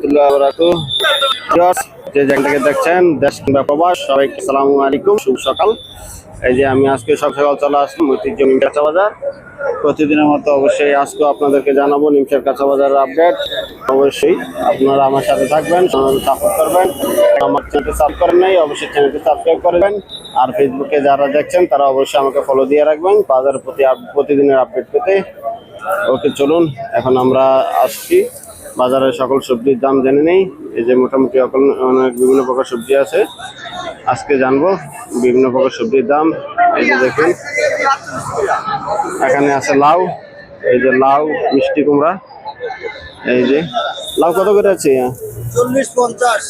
রহমতুল্লাহ যে যেখান দেখছেন, দেশ প্রবাস, সবাইকে আসসালামু আলাইকুম, শুভ সকাল। এই যে আমি আজকে সব সকাল চলে আসলাম ঐতিহ্য কাঁচা বাজার। প্রতিদিনের মতো অবশ্যই আজকে আপনাদেরকে জানাব নিমসের কাঁচা বাজারের আপডেট অবশ্যই আপনারা আমার সাথে থাকবেন সাপোর্ট করবেন। আমার চ্যানেলটি সাবস্ক্রাইব করেন নাই, অবশ্যই চ্যানেলটি সাবস্ক্রাইব করবেন। আর ফেসবুকে যারা দেখছেন, তারা অবশ্যই আমাকে ফলো দিয়ে রাখবেন। বাজারের প্রতি প্রতিদিনের আপডেট পেতে। ওকে, চলুন, এখন আমরা আসছি। বাজারের সকল সবজির দাম জেনে নেই। এই যে মোটামুটি এখন অনেক বিভিন্ন প্রকার সবজি আছে। আজকে জানব বিভিন্ন প্রকার সবজির দাম। এই যে দেখুন। এখানে আছে লাউ। এই যে লাউ মিষ্টি কুমড়া। এই যে লাউ কত করে আছে? চল্লিশ পঞ্চাশ।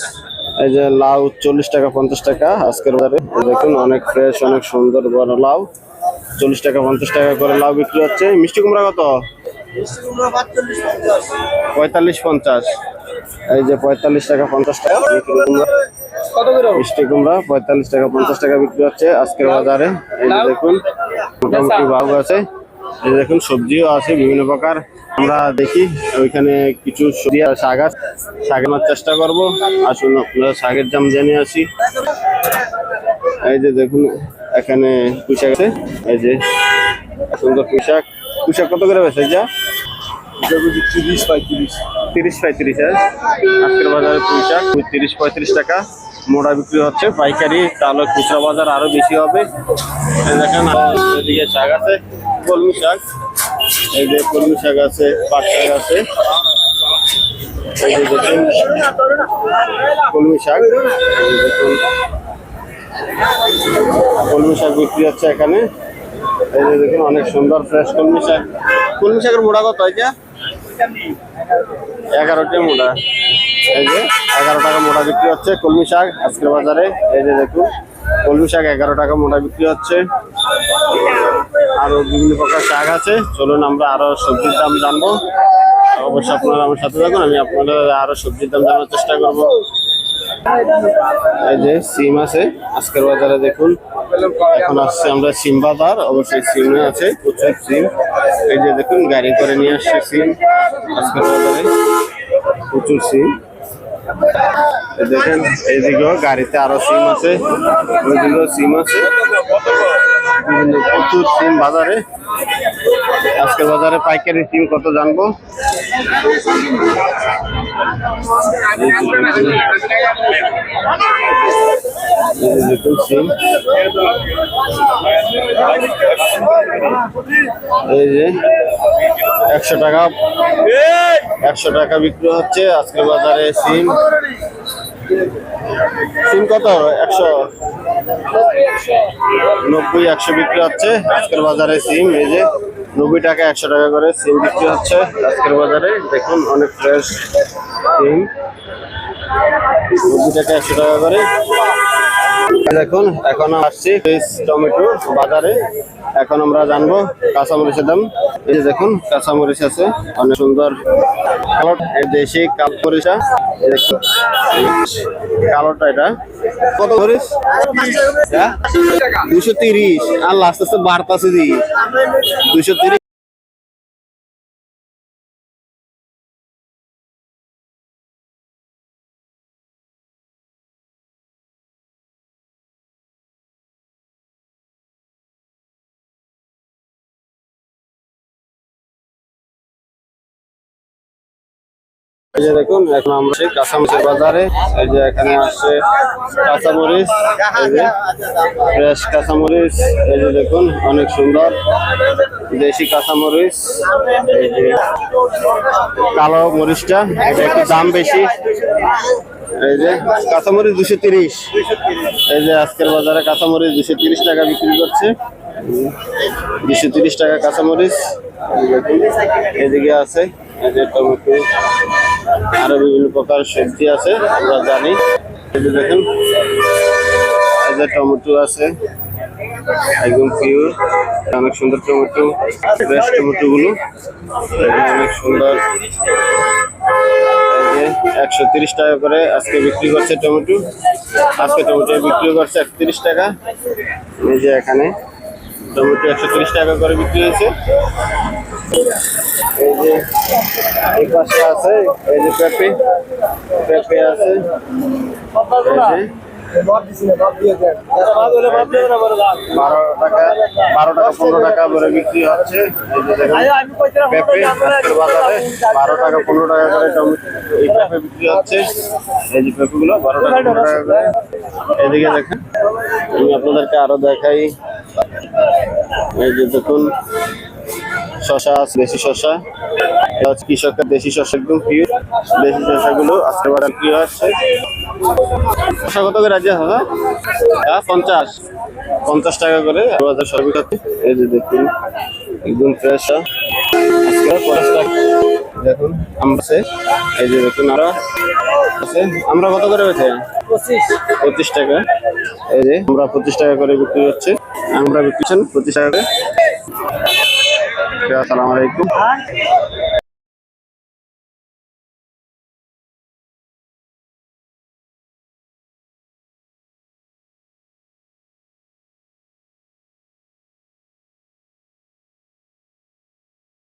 এই যে লাউ চল্লিশ টাকা পঞ্চাশ টাকা আজকের বাজারে। দেখুন অনেক ফ্রেশ অনেক সুন্দর বড় লাউ। চল্লিশ টাকা পঞ্চাশ টাকা করে লাউ বিক্রি হচ্ছে। মিষ্টি কুমড়া কত? পঁয়তাল্লিশ পঞ্চাশ। এই যে পঁয়তাল্লিশ টাকা পঞ্চাশ টাকা মিষ্টি কুমড়া পঁয়তাল্লিশ টাকা পঞ্চাশ টাকা বিক্রি হচ্ছে আজকের বাজারে। এই যে দেখুন মোটামুটি বাবু আছে। এই দেখুন সবজিও আছে বিভিন্ন প্রকার। আমরা দেখি ওইখানে কিছু সবজি আর শাক আছে। শাক আনার চেষ্টা করব। আসুন আপনারা শাকের দাম জেনে আসি। এই যে দেখুন এখানে পুঁশাক আছে। এই যে সুন্দর পুঁশাক পুঁশাক কত করে বেছে যা তিরিশ পঁয়ত্রিশ। তিরিশ পঁয়ত্রিশ হ্যাঁ? আজকের বাজারে পুঁই শাক তিরিশ পঁয়ত্রিশ টাকা। মোড়া বিক্রি হচ্ছে পাইকারি তাহলে খুচরা বাজার আরও বেশি হবে। এই দেখেন এদিকে শাক আছে কলমি শাক। এই যে কলমি শাক আছে পাট শাক আছে। এই যে দেখুন কলমি শাক। দেখুন কলমি শাক বিক্রি হচ্ছে এখানে। এই যে দেখুন অনেক সুন্দর ফ্রেশ কলমি শাক। কলমি শাকের মোড়া কত? এটা এগারোটা মোটা এই যে এগারো টাকা মোটা বিক্রি হচ্ছে কলমি শাক আজকের বাজারে। এই যে দেখুন, কলমি শাক এগারো টাকা মোটা বিক্রি হচ্ছে। আরও বিভিন্ন প্রকার শাক আছে। চলুন আমরা আরও সবজির দাম জানব। অবশ্যই আপনারা আমার সাথে থাকুন, আমি আপনাদের আরও সবজির দাম জানার চেষ্টা করব। এই যে সিম আছে, আজকের বাজারে দেখুন। এখন আসছে আমরা সিম বাজার। অবশ্যই সিমে আছে প্রচুর সিম। এই যে দেখুন, গাড়ি করে নিয়ে আসছে সিম। প্রচুর সিম। দেখেন, এইদিকেও গাড়িতে আরও সিম আছে, ওইদিকেও সিম আছে। প্রচুর সিম বাজারে। আজকের বাজারে পাইকারি সিম কত জানব? এই যে, একশো টাকা একশো টাকা বিক্রি হচ্ছে আজকের বাজারে সিম। সিম কত? একশো? নব্বই, একশো বিক্রি হচ্ছে আজকের বাজারে সিম, এই যে। নব্বই টাকা একশো টাকা করে সিম বিক্রি হচ্ছে আজকের বাজারে। দেখুন, অনেক ফ্রেশ সিম। নব্বই টাকা একশো টাকা করে। দেখুন, এখন আসছি টমেটো বাজারে। এখন আমরা জানব কাঁচামরিচের দাম। এই যে দেখুন, কাঁচামরিচ আছে, অনেক সুন্দর। দেশি কালো মরিচা দেখুন। কালোটা এটা। কত মরিচ? দুশো তিরিশ। আর লাস্ট আস্তে বাড়তাছে দি দুশো তিরিশ এই যে দেখুন, এখন আমরা কাঁচামরিচের বাজারে, এই যে এখানে আসছে কাঁচামরিচ, এই যে ফ্রেশ কাঁচামরিচ, এই যে দেখুন, অনেক সুন্দর দেশি কাঁচামরিচ, এই যে কালো মরিচটা, এটা একটু দাম বেশি। এই যে কাঁচামরিচ দুশো তিরিশ। এই যে আজকের বাজারে কাঁচামরিচ দুশো তিরিশ টাকা বিক্রি করছে। দুশো তিরিশ টাকা কাঁচামরিচ। এদিকে আছে, এই যে টমেটো আরও বিভিন্ন প্রকার সবজি আছে, আমরা জানি। দেখুন টমেটো আছে, একদম পিওর অনেক সুন্দর টমেটো ফ্রেশ টমেটো গুলো অনেক সুন্দর। একশো তিরিশ টাকা করে আজকে বিক্রি করছে টমেটো। আজকে টমেটো বিক্রি করছে একত্রিশ টাকা। এই যে এখানে টমেটো একশো তিরিশ টাকা করে বিক্রি হয়েছে। এই যে এই পাশে আছে, এই যে পেঁপে। পেঁপে আছে। বারো টাকা বারো টাকা, পনেরো টাকা করে বিক্রি হচ্ছে। পেঁপে বারো টাকা, পনেরো টাকা করে এই পেঁপে বিক্রি হচ্ছে। এই যে পেঁপেগুলো, বারো টাকা, পনেরো টাকা করে। এদিকে দেখেন, আমি আপনাদেরকে আরও দেখাই। এই যে দেখুন শশা আছে দেশি শশা কৃষকের দেশি শশা একদম পিওর দেশি শশাগুলো আজকে বাজার কি হচ্ছে? শশা কত করে আছে হ্যাঁ হ্যাঁ পঞ্চাশ। পঞ্চাশ টাকা করে বাজার হচ্ছে এই যে দেখুন একদম ফ্রেশ আজকে পঞ্চাশ টাকা। দেখুন আমরা আছে। এই যে দেখুন আমরা আছে। আমরা কত করে বেছে পঁচিশ। টাকা। এই যে আমরা পঁচিশ টাকা করে বিক্রি হচ্ছে আমরা বিক্রি পঁচিশ টাকা করে। আসসালামু আলাইকুম।